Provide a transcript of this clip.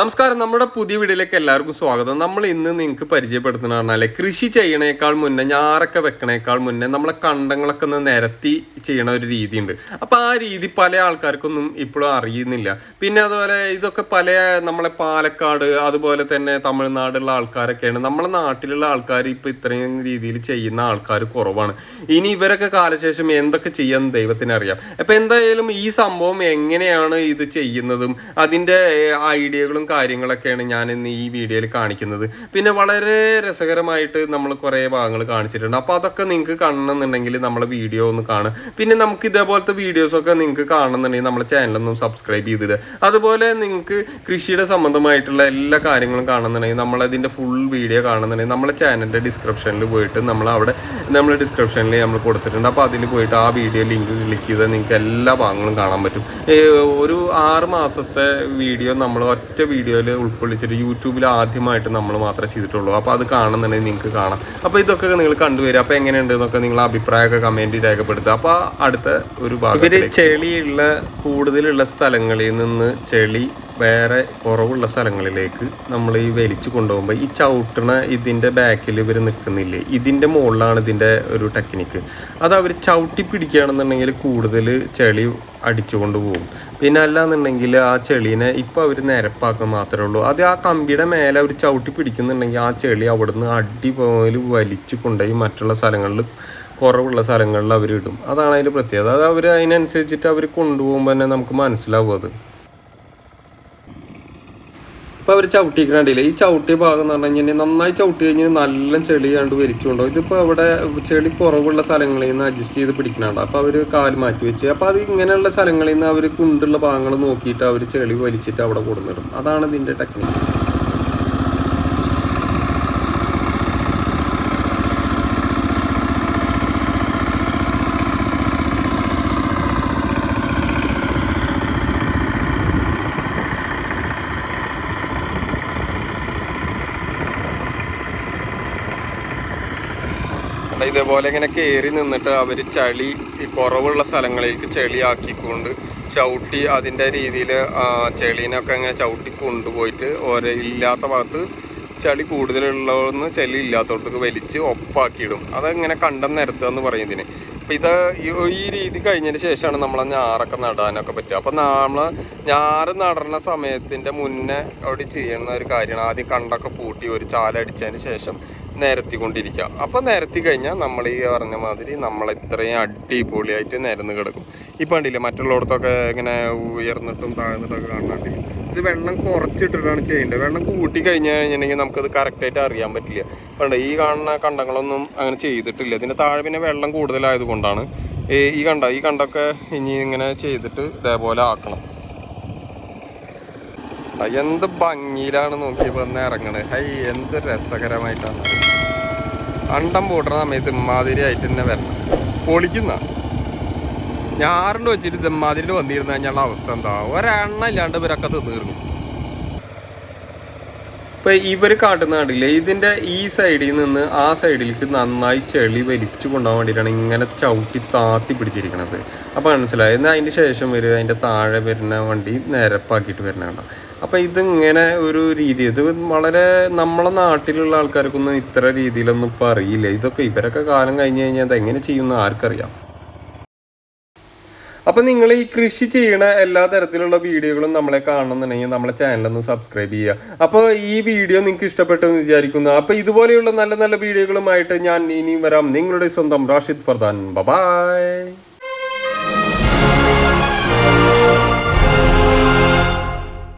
നമസ്കാരം. നമ്മുടെ പുതിയ വീഡിയോയിലേക്ക് എല്ലാവർക്കും സ്വാഗതം. നമ്മൾ ഇന്ന് നിങ്ങൾക്ക് പരിചയപ്പെടുത്തുന്ന പറഞ്ഞാൽ കൃഷി ചെയ്യണേക്കാൾ മുന്നേ ഞാറൊക്കെ വെക്കണേക്കാൾ മുന്നേ നമ്മളെ കണ്ടങ്ങളൊക്കെ ഒന്ന് നിരത്തി ചെയ്യണ ഒരു രീതിയുണ്ട്. അപ്പോൾ ആ രീതി പല ആൾക്കാർക്കൊന്നും ഇപ്പോഴും അറിയുന്നില്ല. പിന്നെ അതുപോലെ ഇതൊക്കെ പല നമ്മളെ പാലക്കാട് അതുപോലെ തന്നെ തമിഴ്നാടുള്ള ആൾക്കാരൊക്കെയാണ്. നമ്മുടെ നാട്ടിലുള്ള ആൾക്കാർ ഇപ്പോൾ ഇത്രയും രീതിയിൽ ചെയ്യുന്ന ആൾക്കാർ കുറവാണ്. ഇനി ഇവരൊക്കെ കാലശേഷം എന്തൊക്കെ ചെയ്യാൻ ദൈവത്തിന് അറിയാം. അപ്പോൾ എന്തായാലും ഈ സംഭവം എങ്ങനെയാണ് ഇത് ചെയ്യുന്നതും അതിന്റെ ഐഡിയകളും കാര്യങ്ങളൊക്കെയാണ് ഞാൻ ഇന്ന് ഈ വീഡിയോയിൽ കാണിക്കുന്നത്. പിന്നെ വളരെ രസകരമായിട്ട് നമ്മൾ കുറേ ഭാഗങ്ങൾ കാണിച്ചിട്ടുണ്ട്. അപ്പോൾ അതൊക്കെ നിങ്ങൾക്ക് കാണണമെന്നുണ്ടെങ്കിൽ നമ്മളെ വീഡിയോ ഒന്ന് കാണുക. പിന്നെ നമുക്ക് ഇതേപോലത്തെ വീഡിയോസൊക്കെ നിങ്ങൾക്ക് കാണണമെന്നുണ്ടെങ്കിൽ നമ്മളെ ചാനലൊന്നും സബ്സ്ക്രൈബ് ചെയ്തിട്ട് അതുപോലെ നിങ്ങൾക്ക് കൃഷിയുടെ സംബന്ധമായിട്ടുള്ള എല്ലാ കാര്യങ്ങളും കാണുന്നുണ്ടെങ്കിൽ നമ്മളതിന്റെ ഫുൾ വീഡിയോ കാണുന്നുണ്ടെങ്കിൽ നമ്മളെ ചാനലിന്റെ ഡിസ്ക്രിപ്ഷനിൽ പോയിട്ട് നമ്മൾ അവിടെ നമ്മൾ ഡിസ്ക്രിപ്ഷനിൽ നമ്മൾ കൊടുത്തിട്ടുണ്ട്. അപ്പോൾ അതിൽ പോയിട്ട് ആ വീഡിയോ ലിങ്ക് ക്ലിക്ക് ചെയ്താൽ നിങ്ങൾക്ക് എല്ലാ ഭാഗങ്ങളും കാണാൻ പറ്റും. ഒരു ആറ് മാസത്തെ വീഡിയോ നമ്മൾ ഒറ്റ വീഡിയോയിൽ ഉൾക്കൊള്ളിച്ചിട്ട് യൂട്യൂബിൽ ആദ്യമായിട്ട് നമ്മൾ മാത്രമേ ചെയ്തിട്ടുള്ളൂ. അപ്പോൾ അത് കാണുന്നുണ്ടെങ്കിൽ നിങ്ങൾക്ക് കാണാം. അപ്പോൾ ഇതൊക്കെ നിങ്ങൾ കണ്ടുവരിക അപ്പോൾ എങ്ങനെയുണ്ട് എന്നൊക്കെ നിങ്ങൾ അഭിപ്രായമൊക്കെ കമന്റ് രേഖപ്പെടുത്തുക. അപ്പോൾ അടുത്ത ഒരു ഭാഗം ഇവർ ചെളിയുള്ള കൂടുതലുള്ള സ്ഥലങ്ങളിൽ നിന്ന് ചെളി വേറെ കുറവുള്ള സ്ഥലങ്ങളിലേക്ക് നമ്മൾ ഈ വലിച്ചു കൊണ്ടുപോകുമ്പോൾ ഈ ചവിട്ടണ ഇതിന്റെ ബാക്കിൽ ഇവർ നിൽക്കുന്നില്ലേ ഇതിന്റെ മുകളിലാണ് ഇതിന്റെ ഒരു ടെക്നിക്ക് അത് അവർ ചവിട്ടി പിടിക്കുകയാണെന്നുണ്ടെങ്കിൽ കൂടുതൽ ചെളി അടിച്ചുകൊണ്ട് പോകും. പിന്നെ അല്ലാന്നുണ്ടെങ്കിൽ ആ ചെളീനെ ഇപ്പോൾ അവർ നിരപ്പാക്കുക മാത്രമേ ഉള്ളൂ. അത് ആ കമ്പിയുടെ മേലെ അവർ ചവിട്ടി പിടിക്കുന്നുണ്ടെങ്കിൽ ആ ചെളി അവിടുന്ന് അടിപോലെ വലിച്ചു കൊണ്ടുപോയി മറ്റുള്ള സ്ഥലങ്ങളിൽ കുറവുള്ള സ്ഥലങ്ങളിൽ അവർ ഇടും. അതാണ് അതിന്റെ പ്രത്യേകത. അത് അവർ അതിനനുസരിച്ചിട്ട് അവർ കൊണ്ടുപോകുമ്പോൾ തന്നെ നമുക്ക് മനസ്സിലാവും അത്. ഇപ്പോൾ അവർ ചവിട്ടിക്കണ്ടില്ല ഈ ചവിട്ടിയ ഭാഗം എന്ന് പറഞ്ഞു കഴിഞ്ഞാൽ നന്നായി ചവിട്ടി കഴിഞ്ഞാൽ നല്ല ചെളി കണ്ട് വലിച്ചുകൊണ്ടോ ഇതിപ്പോൾ അവിടെ ചെളി കുറവുള്ള സ്ഥലങ്ങളിൽ നിന്ന് അഡ്ജസ്റ്റ് ചെയ്ത് പിടിക്കണുണ്ട്? അപ്പോൾ അവർ കാൽ മാറ്റി വെച്ച്. അപ്പോൾ അത് ഇങ്ങനെയുള്ള സ്ഥലങ്ങളിൽ നിന്ന് അവർ കുണ്ടുള്ള ഭാഗങ്ങൾ നോക്കിയിട്ട് അവർ ചെളി വലിച്ചിട്ട് അവിടെ കൊടുന്നിടും അതാണ് ഇതിന്റെ ടെക്നിക്ക് അല്ല, ഇതേപോലെ ഇങ്ങനെ കയറി നിന്നിട്ട് അവർ ചളി കുറവുള്ള സ്ഥലങ്ങളിലേക്ക് ചെളിയാക്കിക്കൊണ്ട് ചവിട്ടി അതിന്റെ രീതിയിൽ ചെളീനൊക്കെ ഇങ്ങനെ ചവിട്ടി കൊണ്ടുപോയിട്ട് ഓരോ ഇല്ലാത്ത ഭാഗത്ത് ചളി കൂടുതലുള്ളതെന്ന് ചെളി ഇല്ലാത്തടത്തേക്ക് വലിച്ച് ഒപ്പാക്കിയിടും. അതങ്ങനെ കണ്ടം നിരത്തുക എന്ന് പറയും ഇതിന് അപ്പം ഇത് ഈ- രീതി കഴിഞ്ഞതിന് ശേഷമാണ് നമ്മൾ ഞാറൊക്കെ നടാനൊക്കെ പറ്റുക. അപ്പം നമ്മൾ ഞാറ് നടണ സമയത്തിന്റെ മുന്നേ അവിടെ ചെയ്യുന്ന ഒരു കാര്യമാണ്. ആദ്യം കണ്ടൊക്കെ പൂട്ടി ഒരു ചാലടിച്ചതിന് ശേഷം നിരത്തിക്കൊണ്ടിരിക്കുക. അപ്പോൾ നിരത്തി കഴിഞ്ഞാൽ നമ്മൾ ഈ പറഞ്ഞ മാതിരി നമ്മൾ ഇത്രയും അടിപൊളിയായിട്ട് നിരന്ന് കിടക്കും. ഇപ്പം കണ്ടില്ലേ മറ്റുള്ളിടത്തൊക്കെ ഇങ്ങനെ ഉയർന്നിട്ടും താഴ്ന്നിട്ടൊക്കെ കാണാണ്ട് ഇത് വെള്ളം കുറച്ചിട്ടിട്ടാണ് ചെയ്യേണ്ടത്. വെള്ളം കൂട്ടി കഴിഞ്ഞ് കഴിഞ്ഞിട്ടുണ്ടെങ്കിൽ നമുക്കത് കറക്റ്റായിട്ട് അറിയാൻ പറ്റില്ല. പണ്ട് ഈ കാണുന്ന കണ്ടങ്ങളൊന്നും അങ്ങനെ ചെയ്തിട്ടില്ല. ഇതിന്റെ താഴെ പിന്നെ വെള്ളം കൂടുതലായത് കൊണ്ടാണ്. ഈ കണ്ട ഈ കണ്ടൊക്കെ ഇനി ഇങ്ങനെ ചെയ്തിട്ട് ഇതേപോലെ ആക്കണം. എന്ത് ഭംഗിയിലാണ് നോക്കിയപ്പോൾ ഒന്ന് ഇറങ്ങണത് ഹൈ എന്ത് രസകരമായിട്ടാണ്. അണ്ടം പൂട്ടണ സമയത്ത് ഇമ്മാതിരി ആയിട്ട് തന്നെ വരണം. പൊളിക്കുന്ന. ഞാറുണ്ട് വെച്ചിട്ട് ഇമ്മാതിരി വന്നിരുന്നു കഴിഞ്ഞുള്ള അവസ്ഥ എന്താ? ഒരെണ്ണ ഇല്ലാണ്ട് ഇവരൊക്കെ തീർന്നു. ഇപ്പൊ ഇവർ കാട്ടുന്ന കണ്ടില്ലേ ഇതിന്റെ ഈ സൈഡിൽ നിന്ന് ആ സൈഡിലേക്ക് നന്നായി ചെളി വലിച്ചു കൊണ്ടുപോകാൻ വേണ്ടിയിട്ടാണ് ഇങ്ങനെ ചവിട്ടി താത്തി പിടിച്ചിരിക്കണത്. അപ്പോൾ മനസ്സിലായി? എന്നാൽ അതിന്റെ ശേഷം വരിക അതിന്റെ താഴെ വരുന്ന വണ്ടി നിരപ്പാക്കിയിട്ട് വരുന്നതാണ് അപ്പോൾ ഇതിങ്ങനെ ഒരു രീതി ഇത് വളരെ നമ്മളെ നാട്ടിലുള്ള ആൾക്കാർക്കൊന്നും ഇത്ര രീതിയിലൊന്നും ഇപ്പോൾ അറിയില്ല. ഇതൊക്കെ ഇവരൊക്കെ കാലം കഴിഞ്ഞു കഴിഞ്ഞാൽ അത് എങ്ങനെ ചെയ്യുമെന്ന് ആർക്കറിയാം? അപ്പം നിങ്ങൾ ഈ കൃഷി ചെയ്യുന്ന എല്ലാ തരത്തിലുള്ള വീഡിയോകളും നമ്മളെ കാണണമെന്നുണ്ടെങ്കിൽ നമ്മളെ ചാനലൊന്ന് സബ്സ്ക്രൈബ് ചെയ്യുക. അപ്പോൾ ഈ വീഡിയോ നിങ്ങൾക്ക് ഇഷ്ടപ്പെട്ടെന്ന് വിചാരിക്കുന്നു. അപ്പോൾ ഇതുപോലെയുള്ള നല്ല നല്ല വീഡിയോകളുമായിട്ട് ഞാൻ ഇനിയും വരാം. നിങ്ങളുടെ സ്വന്തം റാഷിദ് ഫർദാൻ. ബബായ്